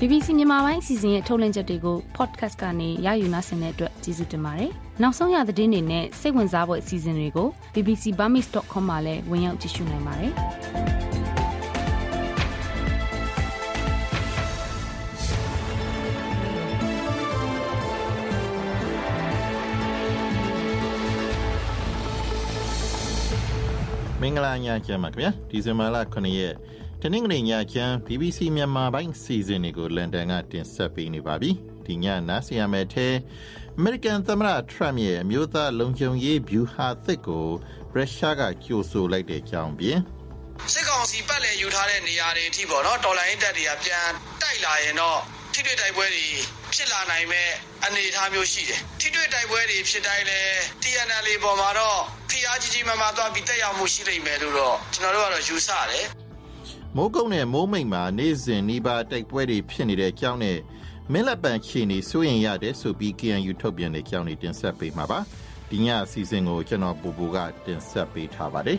BBC မြန်မာပိုင်းအစီအစဉ်ရဲ့ထုတ်လွှင့်ချက်တွေကို podcast ကနေရယူနိုင်တဲ့အတွက်ကျေးဇူးတင်ပါတယ်။နောက်ဆုံးရသတင်းတွေနဲ့စိတ်ဝင်စားဖို့အစီအစဉ်တွေကို bbcburmese.com မှာလည်းဝင်ရောက်ကြည့်ရှုနိုင်ပါတယ်။။မင်္ဂလာညချမ်းပါခင်ဗျာဒီဇင်ဘာလ9ရက် တနင်္ဂနွေညချမ်း BBC မြန်မာပိုင်းစီစဉ်တွေကိုလန်ဒန်ကတင်ဆက်ပေးနေပါပြီဒီညနားဆင်ရမယ့်ထဲအမေရိကန်သမ္မတထရမ့်ရဲ့အမျိုးသားလုံခြုံရေးဗျူဟာသစ်ကိုရုရှားကကြိုဆိုလိုက်တဲ့အကြောင်းပြင်စစ်ကောင်စီပတ်လည်ယူထားတဲ့နေရာတွေအထိပေါ့နော်တော်လိုင်းတက်တွေကပြန်တိုက်လာရင်တော့ထိတွေ့တိုက်ပွဲတွေဖြစ်လာနိုင်မဲ့အနေအထားမျိုးရှိတယ်ထိတွေ့တိုက်ပွဲတွေဖြစ်တိုင်းလဲ TNL ပေါ်မှာတော့ဖိအားကြီးကြီးမားမားသွားပြီးတက်ရောက်မှုရှိလိမ့်မယ်လို့တော့ကျွန်တော်တို့ကတော့ယူဆတယ် မိုးကုတ်နဲ့မိုးမိတ်မှာနေ့စဉ်နှီးပါတိုက်ပွဲတွေဖြစ်နေတဲ့အကြောင်းနဲ့မင်းလက်ပံချီနေစိုးရင်ရတယ်ဆိုပြီး KNU ထုတ်ပြန်တဲ့အကြောင်းတွေတင်ဆက်ပေးမှာပါဒီညအစီအစဉ်ကိုကျွန်တော်ပူပူကတင်ဆက်ပေးထားပါတယ်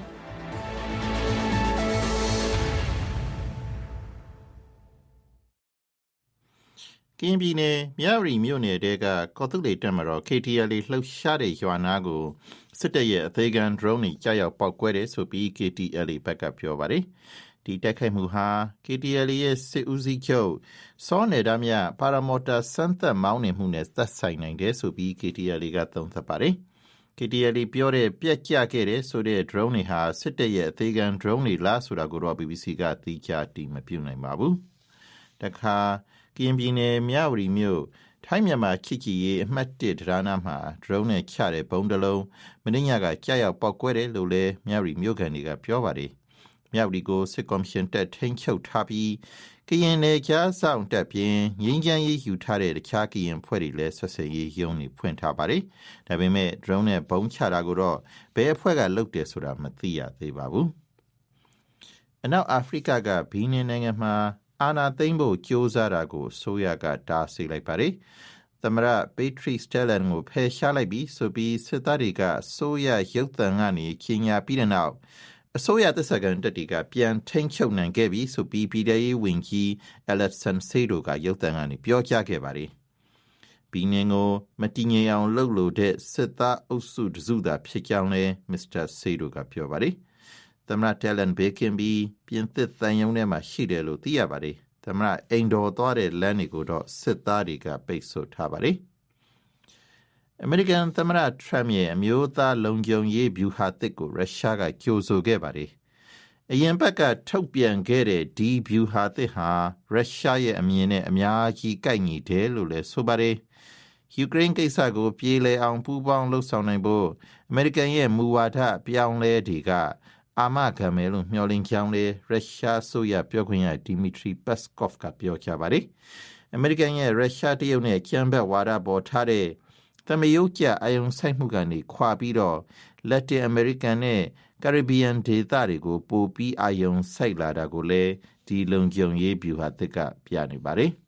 ကင်းပြည်နယ်မြရီမြို့နယ်တဲကကော်တုလေတက်မတော် KTL လှုပ်ရှားတဲ့ရွာနာကိုစစ်တပ်ရဲ့အသေးခံ drone တွေကြားရောက်ပောက်ကွဲတယ်ဆိုပြီး KTL ဘက်ကပြောပါတယ်။ ဒီတိုက်ခိုက်မှုဟာ KTL ရဲ့စစ်ဦးစီးချုပ်စောနယ်ဒါမြပါရာမော်တာစမ်းသက်မောင်းနေမှုနဲ့သက်ဆိုင်နိုင်တယ်ဆိုပြီး KTL ကသုံးသပ်ပါတယ်။ KTL ပြောတဲ့ပြက်ကျခဲ့တဲ့ဆိုတဲ့ drone တွေဟာစစ်တပ်ရဲ့အသေးခံ drone တွေလားဆိုတာကိုတော့ BBC ကသိကြတည်မပြုနိုင်ပါဘူး။တခါကရင်ပြည်နယ်မြဝတီမြို့ထိုင်းမြန်မာချစ်ကြည်ရေးအမှတ်1ဒရနာမှာ drone နဲ့ချတဲ့ဘုံတစ်လုံးမင်းညကကြာရောက်ပောက်ကွဲတယ်လို့လည်းမြဝတီမြို့ခံတွေကပြောပါတယ် မြဝတီကိုစစ်ကော်မရှင်တက်ထိန်ချုပ်ထားပြီးကရင်နယ်ကြားဆောင်တက်ပြင်ငင်းချမ်းရေးယူထားတဲ့တခြားကရင်ဖွဲ့တွေလည်းဆက်ဆံရေးရုံးနေဖွင့်ထားပါတယ်ဒါပေမဲ့ drone နဲ့ဘုံချတာကိုတော့ဘယ်အဖွဲ့ကလုပ်တယ်ဆိုတာမသိရသေးပါဘူးအနောက်အာဖရိကကဘီနင်နိုင်ငံမှာအာနာသိမ့်ဖို့ကြိုးစားတာကိုဆိုရကတားဆီးလိုက်ပါတယ်။သမရပေထရီစတယ်လန်ကိုဖယ်ရှားလိုက်ပြီးဆိုပြီးစစ်သားတွေကဆိုရရုပ်သံကနေခင်ညာပြီးတဲ့နောက် အစိုးရသစ္စာကန်တက်တီကပြန်ထိန်ချုပ်နိုင်ခဲ့ပြီးဆိုပြီးပြည်ထောင်ရေးဝန်ကြီးအလက်ဆန်ဆေဒိုကရုပ်သံကနေပြောကြားခဲ့ပါတယ်။ဘီနင်ကိုမတည်ငြိမ်အောင်လှုပ်လို့တဲ့စစ်သားအုပ်စုတစုသာဖြစ်ကြောင်းလည်းမစ္စတာဆေဒိုကပြောပါတယ်။သမ္မတတယ်လန်ဘေကင်ဘီပြင်သစ်တန်ယုံထဲမှာရှိတယ်လို့သိရပါတယ်။သမ္မတအိမ်တော်သွားတဲ့လမ်းတွေကိုတော့စစ်သားတွေကပိတ်ဆို့ထားပါတယ်။ အမေရိကန်သမ္မတထရမ့်ရဲ့အမျိုးသားလုံခြုံရေးဗျူဟာသစ်ကိုရုရှားကကြိုဆိုခဲ့ပါတယ်။အရင်ဘက်ကထုတ်ပြန်ခဲ့တဲ့ဒီဗျူဟာသစ်ဟာရုရှားရဲ့အမြင်နဲ့အများကြီးကိုက်ညီတယ်လို့လည်းဆိုပါတယ်။ယူကရိန်းကိစ္စကိုပြေလည်အောင်ပူးပေါင်းလှုပ်ဆောင်နိုင်ဖို့အမေရိကန်ရဲ့မူဝါဒပြောင်းလဲတွေကအာမခံမယ်လို့မျှော်လင့်ကြောင်းလေရုရှားဆိုရပြောခွင့်ရဒီမီထရီပက်စကော့ဖ်ကပြောကြားပါတယ်။အမေရိကန်ရဲ့ရုရှားတရုတ်နဲ့ကျန်းဘက်ဝါဒပေါ်ထားတဲ့ သမယုတ်ကြအယုံဆိုင်မှုကနေခွာပြီးတော့လက်တင်အမေရိကန်နဲ့ကာရစ်ဘီယန်ဒေသတွေကိုပိုပြီးအယုံဆိုင်လာတာကိုလည်းဒီလုံခြုံရေးဗျူဟာသစ်ကပြနေပါတယ်။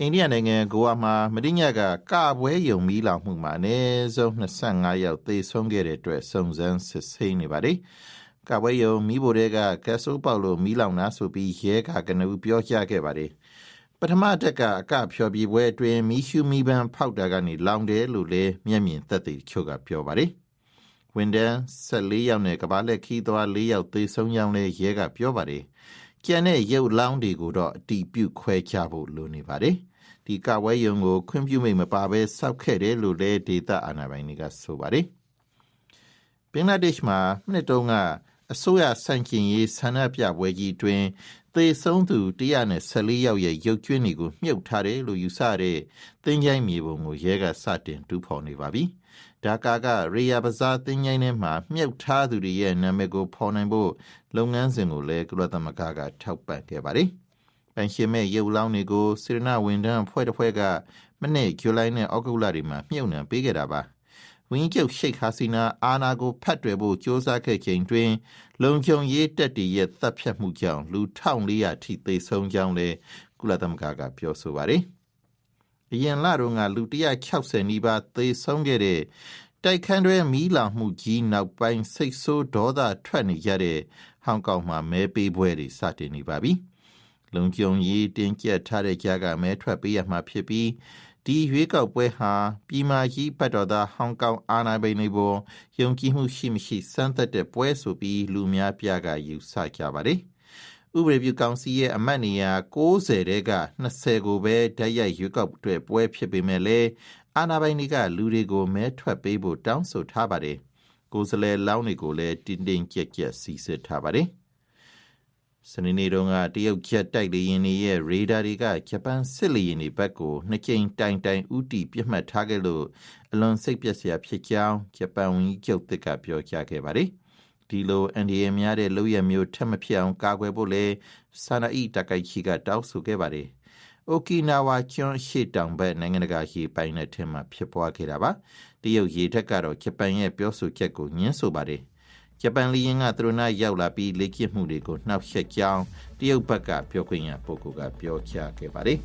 အိန္ဒိယနိုင်ငံဂိုအာမှာမတိညကကပွဲယုံမီးလောင်မှုမှာအနည်းဆုံး25ယောက်သေဆုံးခဲ့တဲ့အတွက်စုံစမ်းစစ်ဆေးနေပါတယ်။ကပွဲယုံမီးဘိုတွေကကက်ဆိုပေါက်လို့မီးလောင်တာဆိုပြီးရဲကကနဦးပြောကြားခဲ့ပါတယ်။ ပထမတက်ကအကဖြော်ပြပွဲအတွင်းမီးရှူမီးပန်းဖောက်တာကနေလောင်တယ်လို့လည်းမျက်မြင်သက်သေချို့ကပြောပါတယ်။ဝန်ဒန်14ယောက်နဲ့ကဘာလက်ခီးသွား4ယောက်သေဆုံးကြောင်းလည်းရဲကပြောပါတယ်။ကျန်တဲ့ရုပ်လောင်းတွေကိုတော့အတီးပြုတ်ခွဲချဖို့လိုနေပါတယ်။ဒီကဝဲယုံကိုခွင့်ပြုမိတ်မပါဘဲစောက်ခဲ့တယ်လို့လည်းဒေတာအာဏာပိုင်တွေကဆိုပါတယ်။ဘင်္ဂလားဒေ့ရှ်မှာနှစ်တုန်းက အစိုးရဆန့်ကျင်ရေးဆန္ဒပြပွဲကြီးတွင်သေဆုံးသူ114ယောက်ရဲ့ရုပ်ကျွင်းတွေကိုမြုပ်ထားတယ်လို့ယူဆတဲ့တင်းချိုင်းမြေပုံကိုရဲကစတင်တူးဖော်နေပါပြီ။ဒါကာကရေယာပဇာတင်းချိုင်းထဲမှာမြုပ်ထားသူတွေရဲ့နာမည်ကိုဖော်နိုင်ဖို့လုပ်ငန်းစဉ်ကိုလည်းကုလသမဂ္ဂကထောက်ပံ့ခဲ့ပါတယ်။ပန်ရှင်မဲ့ရုပ်လောင်းတွေကိုစေရနာဝန်ထမ်းအဖွဲ့တစ်ဖွဲ့ကမနေ့ဇူလိုင်နဲ့ဩဂုတ်လတွေမှာမြုပ်နှံပေးခဲ့တာပါ ဝင်းကျုပ်ရှိတ်ဟာစီနာအာနာကိုဖတ်တွယ်ဖို့စ조사ခဲ့ချိန်တွင် လုံခြုံရေးတပ်တည်ရဲ့တပ်ဖြတ်မှုကြောင့်လူ1400ထိသေဆုံးကြောင်းလည်းကုလသမဂ္ဂကပြောဆိုပါတယ်။အရင်လတုန်းကလူ160နီးပါးသေဆုံးခဲ့တဲ့တိုက်ခန်းတွဲမီးလောင်မှုကြီးနောက်ပိုင်းစိတ်ဆိုးဒေါသထွက်နေကြတဲ့ဟောင်ကောင်မှာမဲပေးပွဲတွေစတင်နေပါပြီ။လုံခြုံရေးတင်းကျပ်ထားတဲ့ကြားကမဲထွက်ပေးရမှာဖြစ်ပြီး ဒီရွေးကောက်ပွဲဟာပြည်မာကြီးပတ်တော်သားဟောင်ကောင်အာဏာပိုင်တွေပေါ်ယုံကြည်မှုရှိမရှိစမ်းသပ်တဲ့ပွဲဆိုပြီးလူများပြကယူဆကြပါတယ်။ဥပဒေပြုကောင်စီရဲ့အမတ်နေရာ60တဲက20ကိုပဲဓာတ်ရိုက်ရွေးကောက်အတွက်ပွဲဖြစ်ပေမဲ့လည်းအာဏာပိုင်တွေကလူတွေကိုမဲထွက်ပေးဖို့တောင်းဆိုထားပါတယ်။ကိုယ်စားလှယ်လောင်းတွေကိုလည်းတင်းတင်းကြပ်ကြပ်စီစစ်ထားပါတယ်။ စနေနေ့တုန်းကတရုတ်ဂျက်တိုက်လေယာဉ်တွေရဲ့ရေဒါတွေကဂျပန်စစ်လေယာဉ်တွေဘက်ကိုနှစ်ကြိမ်တိုင်တိုင်ဥတီပြစ်မှတ်ထားခဲ့လို့အလွန်စိတ်ပျက်စရာဖြစ်ကြောင်းဂျပန်ဝန်ကြီးချုပ်သစ်ကပြောကြားခဲ့ပါတယ်။ဒီလိုအန်ဒီယများတဲ့လုပ်ရမျိုးထက်မဖြစ်အောင်ကာကွယ်ဖို့လဲဆာနာအီတကိုက်ချီကတောင်းဆိုခဲ့ပါတယ်။ Okinawa ကျွန်းရှေ့တောင်ဘက်နိုင်ငံတကာရေပိုင်တဲ့ထက်မှဖြစ်ပွားခဲ့တာပါ။တရုတ်ရေထက်ကတော့ဂျပန်ရဲ့ပြောဆိုချက်ကိုညှင်းဆိုပါတယ်။ ဂျပန်လီယင်ကသူတို့နာရောက်လာပြီးလေ့ကျင့်မှုတွေကိုနှောက်ယှက်ကြောင်းတရုတ်ဘက်ကပြောခွင့်ရပုဂ္ဂိုလ်ကပြောကြားခဲ့ပါတယ်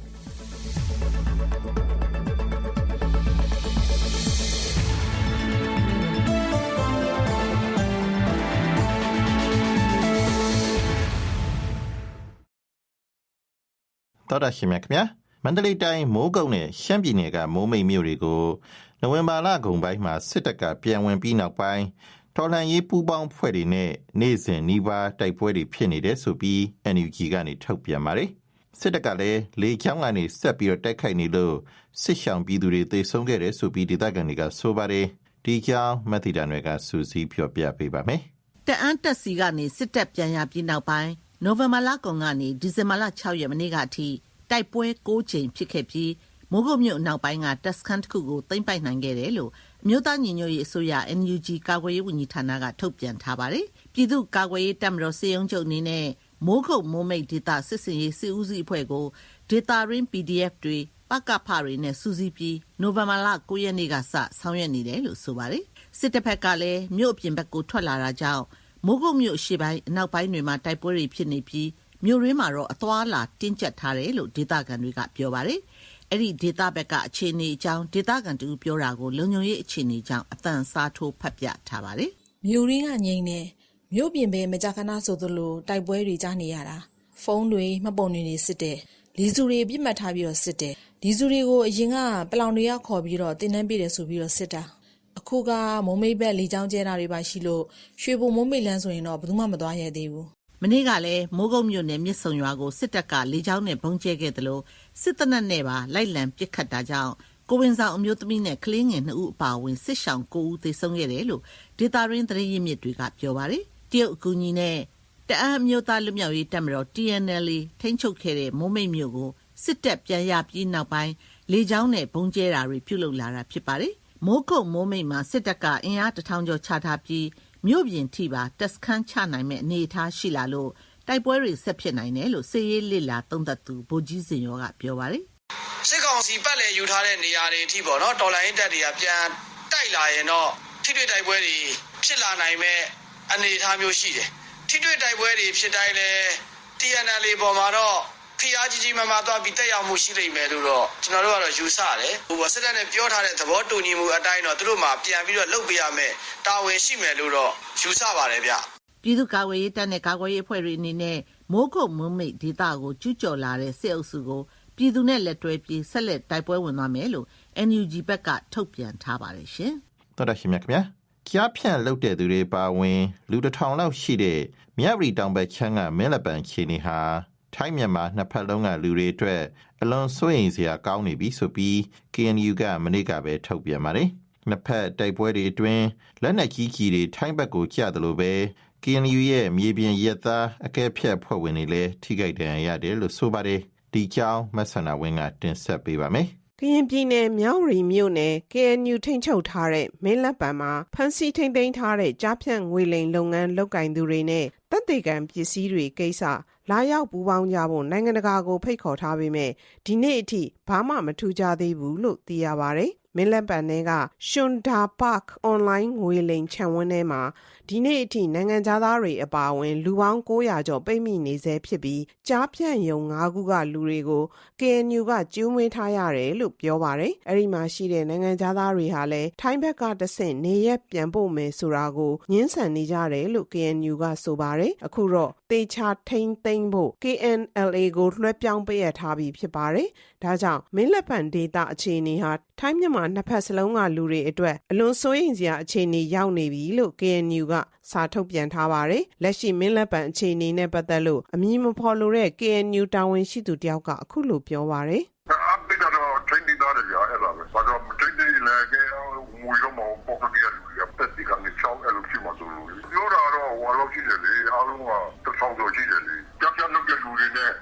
တော်ရရှိမြခင်ဗျာမန္တလေးတိုင်းမိုးကုတ်နဲ့ရှမ်းပြည်နယ်ကမိုးမိတ်မြို့တွေကိုနိုဝင်ဘာလကုန်ပိုင်းမှာစစ်တပ်ကပြန်ဝင်ပြီးနောက်ပိုင်း တော်လှန်ရေးပူးပေါင်းဖွဲ့တွေနဲ့နေ့စဉ်နှီးပါတိုက်ပွဲတွေဖြစ်နေတယ်ဆိုပြီး NUG ကနေထုတ်ပြန်ပါတယ်စစ်တပ်ကလည်းလေချောင်းကနေဆက်ပြီးတော့တိုက်ခိုက်နေလို့စစ်ဆောင်ပြည်သူတွေသေဆုံးခဲ့တယ်ဆိုပြီးဒေသခံတွေကဆိုပါတယ်ဒီကြောင်းမက်သီတန်တွေကစူးစီးပြောပြပေးပါမယ်တအန်းတက်စီကနေစစ်တပ်ပြန်ရပြီးနောက်ပိုင်းနိုဝင်ဘာလကုန်ကနေဒီဇင်ဘာလ6ရက်နေ့ကအထိတိုက်ပွဲ6ချိန်ဖြစ်ခဲ့ပြီး မိုးကုတ်မြို့နောက်ပိုင်းကတက်စခန်းတစ်ခုကိုသိမ်းပိုက်နိုင်ခဲ့တယ်လို့အမျိုးသားညီညွတ်ရေးအစိုးရ NUG ကာကွယ်ရေးဝန်ကြီးဌာနကထုတ်ပြန်ထားပါတယ်။ပြည်သူ့ကာကွယ်ရေးတပ်မတော်စေယုံချုပ်အနေနဲ့မိုးခုတ်မိုးမိတ်ဒေသစစ်စင်ရေးစစ်ဦးစီးအဖွဲ့ကိုဒေတာရင်း PDF တွေပကဖတွေနဲ့စူးစီးပြီးနိုဝင်ဘာလ9ရက်နေ့ကစဆောင်ရွက်နေတယ်လို့ဆိုပါတယ်။စစ်တပ်ဘက်ကလည်းမြို့အပြင်ဘက်ကိုထွက်လာတာကြောင့်မိုးကုတ်မြို့ရှေ့ပိုင်းအနောက်ပိုင်းတွေမှာတိုက်ပွဲတွေဖြစ်နေပြီးမြို့ရင်းမှာတော့အသွာလာတင်းကျပ်ထားတယ်လို့ဒေသခံတွေကပြောပါတယ်။ အဲ့ဒီဒေတာဘက်ကအခြေအနေအကြောင်းဒေတာကန်တူပြောတာကိုလုံခြုံရေးအခြေအနေကြောင့်အတန်စားထိုးဖတ်ပြထားပါတယ်။မြို့ရင်းကငိမ့်နေမြို့ပြင်ပဲမကြခဏဆိုသလိုတိုက်ပွဲတွေကြားနေရတာဖုန်းတွေမှတ်ပုံတွေနေစစ်တယ်လီစုတွေပြစ်မှတ်ထားပြီးတော့စစ်တယ်လီစုတွေကိုအရင်ကပလောင်တွေကခေါ်ပြီးတော့တင်းနှန်းပြတယ်ဆိုပြီးတော့စစ်တာအခုကမုံမိတ်ဘက်လေချောင်းကျဲတာတွေပါရှိလို့ရွှေဘုံမုံမိတ်လန်းဆိုရင်တော့ဘယ်သူမှမသွားရသေးဘူး မနေ့ကလည်းမိုးကုတ်မြို့နယ်မြစ်ဆုံရွာကိုစစ်တပ်ကလေကြောင်းနဲ့ဘုံကျဲခဲ့တယ်လို့စစ်တပ်နဲ့ပါလိုက်လံပစ်ခတ်တာကြောင့်ကိုဝင်ဆောင်အမျိုးသမီးနဲ့ကလေးငယ်2ဦးအပါအဝင်စစ်ဆောင်9ဦးသေဆုံးခဲ့တယ်လို့ဒေတာရင်းသတင်းရင်းမြစ်တွေကပြောပါတယ်တရုတ်အကူအညီနဲ့တအမ်းမျိုးသားလူမျိုးရေးတပ်မတော် TNL ထိန်းချုပ်ခဲ့တဲ့မိုးမိတ်မြို့ကိုစစ်တပ်ပြန်ရပြီးနောက်ပိုင်းလေကြောင်းနဲ့ဘုံကျဲတာတွေပြုလုပ်လာတာဖြစ်ပါတယ်မိုးကုတ်မိုးမိတ်မှာစစ်တပ်ကအင်အားတထောင်ကျော်ချထားပြီး မြို့ပြင်ထိပါတက်စခန်းချနိုင်မဲ့အနေအထားရှိလာလို့တိုက်ပွဲတွေဆက်ဖြစ်နိုင်တယ်လို့စစ်ရေးလစ်လာသုံးသက်သူဗိုလ်ကြီးစင်ရောကပြောပါတယ်စစ်ကောင်စီပတ်လည်ယူထားတဲ့နေရာတွေအထိပေါ့နော်တော်လိုင်းတက်တွေကပြန်တိုက်လာရင်တော့ထိတွေ့တိုက်ပွဲတွေဖြစ်လာနိုင်မဲ့အနေအထားမျိုးရှိတယ်ထိတွေ့တိုက်ပွဲတွေဖြစ်တိုင်းလဲ TNL ပေါ်မှာတော့ ဖိအားကြီးကြီးမားမားသွားပြီးတက်ရောက်မှုရှိလိမ့်မယ်လို့တော့ကျွန်တော်တို့ကတော့ယူဆတယ်ဟိုဘောစစ်တပ်နဲ့ပြောထားတဲ့သဘောတူညီမှုအတိုင်းတော့သူတို့မှပြန်ပြီးတော့လုပ်ပေးရမယ်တာဝန်ရှိမယ်လို့တော့ယူဆပါတယ်ဗျပြည်သူ့ကာကွယ်ရေးတပ်နဲ့ကာကွယ်ရေးအဖွဲ့တွေအနေနဲ့မိုးကုတ်မုံမိတ်ဒေသကိုကျူးကျော်လာတဲ့စစ်အုပ်စုကိုပြည်သူနဲ့လက်တွဲပြီးဆက်လက်တိုက်ပွဲဝင်သွားမယ်လို့ NUG ဘက်ကထုတ်ပြန်ထားပါတယ်ရှင်။တော်တော်ရှင်မြခင်ဗျာ။ကြားဖြန့်လုပ်တဲ့သူတွေပါဝင် လူတစ်ထောင်လောက်ရှိတဲ့မြရီတောင်ဘက်ချမ်းကမင်းလက်ပံချီနေဟာ ထိုင်းမြန်မာနှစ်ဖက်လုံးကလူတွေအတွက်အလွန်စိုးရိမ်စရာကောင်းနေပြီဆိုပြီး KNU ကမနေ့ကပဲထုတ်ပြန်ပါတယ်။နှစ်ဖက်တိုက်ပွဲတွေအတွင်းလက်နက်ကြီးကြီးတွေထိုင်းဘက်ကိုကျတယ်လို့ပဲ KNU ရဲ့မြေပြင်ရက်သားအကဲဖြတ်ဖွဲ့ဝင်တွေလည်းထိခိုက်ဒဏ်ရာရတယ်လို့ဆိုပါတယ်။ဒီကြောင်းမဆန္ဒဝင်းကတင်ဆက်ပေးပါမယ်။ကရင်ပြည်နယ်မြောက်ရီမြို့နယ် KNU ထိန်းချုပ်ထားတဲ့မင်းလက်ပံမှာဖမ်းဆီးထိန်းသိမ်းထားတဲ့ကြားဖြန့်ငွေလိမ်လုပ်ငန်းလုပ်ကင်သူတွေနဲ့တပ်တေကံပစ္စည်းတွေကိစ္စ လာရောက်ပူးပေါင်းကြဖို့နိုင်ငံတကာကိုဖိတ်ခေါ်ထားပေမဲ့ဒီနေ့အထိဘာမှမထူးခြားသေးဘူးလို့သိရပါဗျ။မင်းလက်ပံထဲက Shunda Park online ငွေလိမ်ခြံဝန်းထဲမှာ ဒီဒီနေ့အထိနိုင်ငံသားတွေအပါအဝင် လူပေါင်း900ကျော်ပိတ်မိနေဆဲဖြစ်ပြီးကြားဖြန့်ယုံ၅ခုကလူတွေကို KNU ကကျူးမွေးထားရတယ်လို့ပြောပါတယ်။အဲ့ဒီမှာရှိတဲ့နိုင်ငံသားတွေဟာလည်းထိုင်းဘက်ကတဆင့်နေရက်ပြန်ပို့မယ်ဆိုတာကိုညှင်းဆန်နေကြတယ်လို့ KNU ကဆိုပါတယ်။အခုတော့တေချာထိန်သိမ့်ဖို့ KNLA ကိုလွှဲပြောင်းပေးရထားပြီဖြစ်ပါတယ်။ဒါကြောင့်မင်းလက်ပံဒေတာအခြေအနေဟာထိုင်းမြန်မာနှစ်ဖက်စလုံးကလူတွေအတွက်အလွန်စိုးရိမ်စရာအခြေအနေရောက်နေပြီလို့ KNU ကစာထုတ်ပြန်ထားပါတယ်။လက်ရှိမင်းလက်ပံအခြေအနေနဲ့ပတ်သက်လို့အမည်မဖော်လိုတဲ့ KNU တာဝန်ရှိသူတယောက်ကအခုလိုပြောပါတယ်။အပိကတော့ထိန်းနေတာလေအဲ့ဒါပဲဘာကြောင့်ထိန်းနေလဲကဲမွေတော့မပေါ့ကလေးရတက်ဒီကနေချောင်းအဲ့လိုရှိမှဆိုလို့ပြောတာတော့ဟောလို့ရှိတယ်လေအားလုံးကတစ်ဆောင်တော့ရှိတယ်လေကြောက်ကြောက်လုပ်တဲ့လူတွေနဲ့သ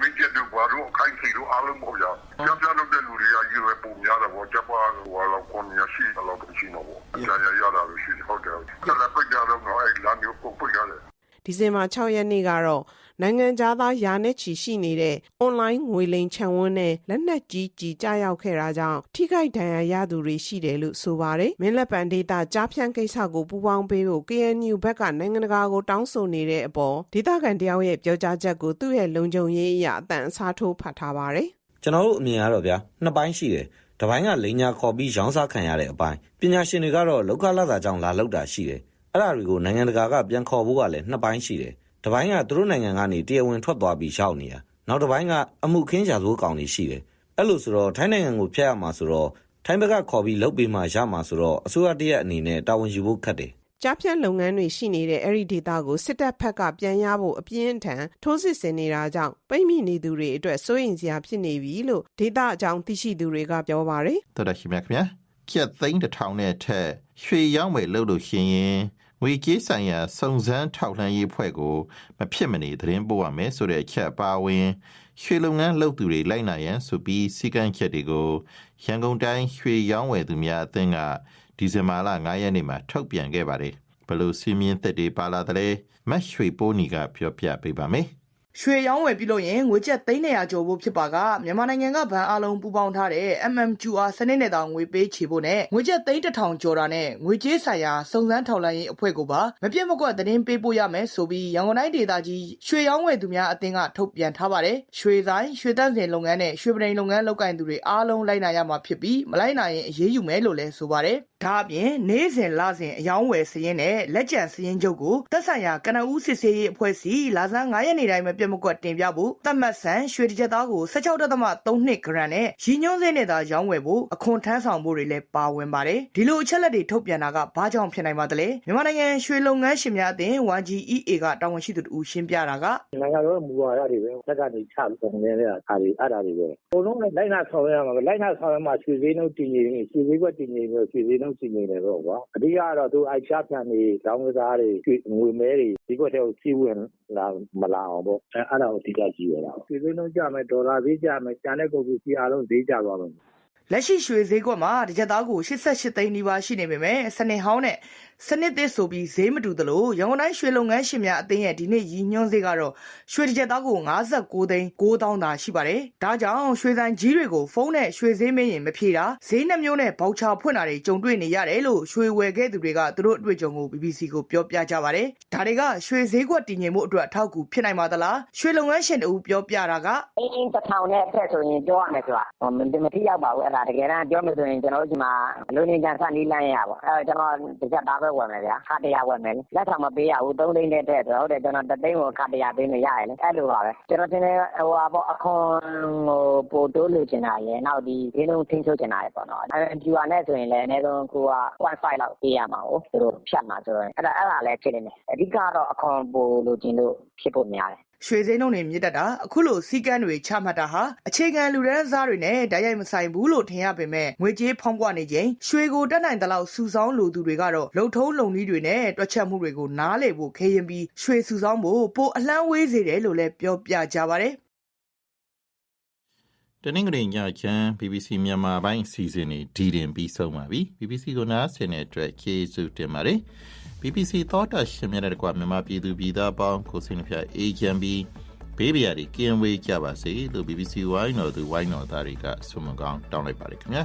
မင်းကျတဲ့ဘာလို့ခိုင်းစီလို့အားလုံးပေါ့ရကြောက်ကြောက်လုပ်တဲ့လူတွေကရေပဲပုံများတယ်ပေါ့ချက်ပါဟောလို့ကိုညာရှိတော့ရှိမှာပေါ့အကြရရတာလို့ရှိဟုတ်တယ်ဆက်လက်ပိတ်ကြတော့အဲ့လမ်းမျိုးပုတ်ပိတ်ရတယ် ဒီဇင်ဘာ6ရက်နေ့ကတော့နိုင်ငံသားရာနဲ့ချီရှိနေတဲ့ online ငွေလိမ်ချံဝန်းနဲ့လက်နက်ကြီးကြီးကြားရောက်ခဲ့တာကြောင့်ထိခိုက်ဒဏ်ရာရသူတွေရှိတယ်လို့ဆိုပါတယ်။မင်းလက်ပံဒေတာကြားဖြန့်ကိစ္စကိုပူးပေါင်းပေးဖို့ KNU ဘက်ကနိုင်ငံတကာကိုတောင်းဆိုနေတဲ့အပေါ်ဒေသခံတယောက်ရဲ့ပြောကြားချက်ကိုသူ့ရဲ့လုံခြုံရေးအရာအတန်အစားထိုးဖတ်ထားပါတယ်။ကျွန်တော်တို့အမြင်ကတော့ဗျာနှစ်ပိုင်းရှိတယ်တစ်ပိုင်းကလိန်ညာခေါ်ပြီးရောင်းစားခံရတဲ့အပိုင်းပညာရှင်တွေကတော့လောကလသာကြောင့်လာလောက်တာရှိတယ် အဲ့ဒါတွေကိုနိုင်ငံတကာကပြန်ခေါ်ဖို့ကလည်းနှစ်ပိုင်းရှိတယ်တစ်ပိုင်းကသူတို့နိုင်ငံကနေတရားဝင်ထွက်သွားပြီးရောက်နေတာနောက်တစ်ပိုင်းကအမှုခင်းရာဇဝတ်ကောင်တွေရှိတယ်အဲ့လိုဆိုတော့ထိုင်းနိုင်ငံကိုဖျက်ရမှာဆိုတော့ထိုင်းဘက်ကခေါ်ပြီးလုပ်ပေးမှရမှာဆိုတော့အစိုးရတရက်အနေနဲ့တာဝန်ယူဖို့ခက်တယ်ကြားဖြတ်လုပ်ငန်းတွေရှိနေတဲ့အဲ့ဒီဒေသကိုစစ်တပ်ဖက်ကပြန်ရဖို့အပြင်းအထန်ထိုးစစ်ဆင်နေတာကြောင့်ပိတ်မိနေသူတွေအတွက်စိုးရိမ်စရာဖြစ်နေပြီလို့ဒေသအကြောင်းသိရှိသူတွေကပြောပါတယ်တော်တော်ရှိမြတ်ခင်ဗျာကျက်သိန်းတစ်ထောင်နဲ့ထက်ရွှေရောင်းဝယ်လုပ်လို့ရှိရင် ငွေကြေးဆိုင်ရာစုံစမ်းထောက်လှမ်းရေးဖွဲ့ကိုမဖြစ်မနေသတင်းပို့ရမယ်ဆိုတဲ့အချက်အပါအဝင်ရွှေလုပ်ငန်းလုပ်သူတွေလိုက်နာရန်ဆိုပြီးစီကံချက်တွေကိုရန်ကုန်တိုင်းရွှေရောင်းဝယ်သူများအသင်းကဒီဇင်ဘာလ9ရက်နေ့မှာထုတ်ပြန်ခဲ့ပါတယ်ဘလို့စီမင်းသက်တွေပါလာတယ်မတ်ရွှေပိုးနီကပြောပြပေးပါမယ် ရွှေရောင်းဝယ်ပြုလုပ်ရင်ငွေကျပ်300ကျော်ဖို့ဖြစ်ပါကမြန်မာနိုင်ငံကဗန်အားလုံးပူးပေါင်းထားတဲ့ MMQR စနစ်နဲ့တောင်ငွေပေးချေဖို့နဲ့ငွေကျပ်3000ကျော်တာနဲ့ငွေကြေးဆိုင်ရာစုံစမ်းထောက်လှမ်းရေးအဖွဲ့ကိုပါမပြတ်မကွက်သတင်းပေးပို့ရမယ်ဆိုပြီးရန်ကုန်တိုင်းဒေသကြီးရွှေရောင်းဝယ်သူများအသင်းကထုတ်ပြန်ထားပါတယ်ရွှေဆိုင်ရွှေတန်းစင်လုပ်ငန်းနဲ့ရွှေပရိန်လုပ်ငန်းလုပ်ကိုင်သူတွေအားလုံးလိုက်နာရမှာဖြစ်ပြီးမလိုက်နာရင်အရေးယူမယ်လို့လည်းဆိုပါတယ်ဒါအပြင်နေ့စဉ်လစဉ်အယောင်းဝယ်စည်ရင်နဲ့လက်ကျန်စည်ရင်ချုပ်ကိုသက်ဆိုင်ရာကနဦးစစ်ဆေးရေးအဖွဲ့စီလာဇန်9ရက်နေ့တိုင်းမပြတ်မကွက်တင်ပြဖို့သတ်မှတ်ဆန်ရွှေတစ်ကြက်သားကို16.32ဂရမ်နဲ့ရည်ညွှန်းစင်းနဲ့သာရောင်းဝယ်ဖို့အခွန်ထမ်းဆောင်ဖို့တွေလည်းပါဝင်ပါတယ်ဒီလိုအချက်လက်တွေထုတ်ပြန်တာကဘာကြောင့်ဖြစ်နိုင်ပါသလဲမြန်မာနိုင်ငံရွှေလုပ်ငန်းရှင်များအသင်း 1GEA ကတာဝန်ရှိသူတူရှင်းပြတာကနိုင်ငံတော်မူဝါဒတွေပဲတက်ကနေချပြီးပုံနေတဲ့အားတွေအဲ့ဒါတွေပဲအကုန်လုံးလည်းလိုက်နာဆောင်ရွက်ရမှာပဲလိုက်နာဆောင်ရွက်မှာရွှေစည်းနှုန်းတည်ငြိမ်ရွှေစည်းကွက်တည်ငြိမ်ပြီးရွှေစည်းနှုန်းတည်ငြိမ်တယ်တော့ကွာအဓိကတော့သူအိုက်ချပြန်နေတောင်းကစားတွေရွှေငွေမဲတွေဒီကွက်တဲ့ကိုစီးဝင်လာမလာအောင်ပေါ့အဲအဲ့ဒါကို အဓိကကြည့်ရတာရွှေစည်းနှုန်းကြမယ် ဒေါ်လာဈေးကြမယ် ကျန်တဲ့ ကုန်ပစ္စည်းအားလုံး ဈေးကြသွားမယ် လက်ရှိ ရွှေဈေးကွက်မှာတစ်ကြက်သားကို88သိန်းနီးပါး ရှိနေပေမဲ့ စနစ်ဟောင်းနဲ့ စနစ်သစ်ဆိုပြီးဈေးမတူသလိုရန်ကုန်တိုင်းရွှေလုပ်ငန်းရှင်များအသင်းရဲ့ဒီနေ့ရည်ညွှန်းဈေးကတော့ရွှေတစ်ကြက်သားကို59သိန်း9000သာရှိပါတယ်။ဒါကြောင့်ရွှေဆိုင်ကြီးတွေကိုဖုန်းနဲ့ရွှေဈေးမင်းရင်မဖြေတာဈေးနှမျိုးနဲ့ဘောက်ချာဖွင့်တာတွေကြုံတွေ့နေရတယ်လို့ရွှေဝယ်ခဲ့သူတွေကသူတို့အတွေ့အကြုံကို BBC ကိုပြောပြကြပါတယ်။ဒါတွေကရွှေဈေးကွက်တည်ငြိမ်မှုအတွက်အထောက်အကူဖြစ်နိုင်ပါသလား။ရွှေလုပ်ငန်းရှင်တို့ပြောပြတာကအင်းအင်းတစ်ထောင်နဲ့အထက်ဆိုရင်ပြောရမယ်ဆိုတာဟိုမမထိရောက်ပါဘူးအဲ့ဒါတကယ်တမ်းပြောမယ်ဆိုရင်ကျွန်တော်တို့ဒီမှာလူနေကြံဆက်နီးလန်းရပါအဲ့တော့ကျွန်တော်တစ်ချက်သားပဲဝင်မယ်ဗျာခါတရားဝင်မယ်လက်ဆောင်မပေးရဘူး3သိန်းနဲ့တဲ့ဆိုတော့ဟုတ်တယ်ကျွန်တော်တသိန်းကိုခါတရားပေးမယ်ရရလေအဲ့လိုပါပဲကျွန်တော်တင်နေဟိုဟာပေါ့အခွန်ဟိုပို့တိုးလို့ချင်တာရယ်နောက်ဒီဒီလုံးထိန်းချုပ်ချင်တာရယ်ပေါ့နော်အဲ့ QR နဲ့ဆိုရင်လည်းအနည်းဆုံးကိုက1.5လောက်ပေးရမှာဟုတ်သူတို့ဖြတ်မှာဆိုတော့အဲ့ဒါအဲ့ဒါလည်းဖြစ်နေတယ်အဓိကတော့အခွန်ပို့လို့ချင်လို့ဖြစ်ဖို့များတယ် ရွှေစင်းနှုန်းတွေမြင့်တက်တာအခုလိုစီကန်းတွေချမှတ်တာဟာအခြေခံလူဒန်းစားတွေနဲ့တိုက်ရိုက်မဆိုင်ဘူးလို့ထင်ရပေမဲ့ငွေကြေးဖောင်းပွားနေခြင်းရွှေကိုတက်နိုင်တဲ့လောက်စုဆောင်းလိုသူတွေကတော့လုံထုံးလုံနည်းတွေနဲ့တွက်ချက်မှုတွေကိုနားလည်ဖို့ခေရင်ပြီးရွှေစုဆောင်းဖို့ပိုအလှမ်းဝေးစေတယ်လို့လည်းပြောပြကြပါတယ် တနင်္ဂနွေညချမ်း BBC မြန်မာပိုင်းအစီအစဉ်တွေဒီတင်ပြီးဆုံးပါပြီ BBC ကိုနားဆင်တဲ့အတွက်ကျေးဇူးတင်ပါတယ် BBC သောတာရှင်များတဲ့ကွာမြန်မာပြည်သူပြည်သားပေါင်းကိုစိတ်နှပြအေဂျန်ပြီးဘေးဘရာတွေကင်းဝေးကြပါစေလို့ BBC ဝိုင်းတော်သူဝိုင်းတော်သားတွေကဆုမကောင်းတောင်းလိုက်ပါတယ်ခင်ဗျာ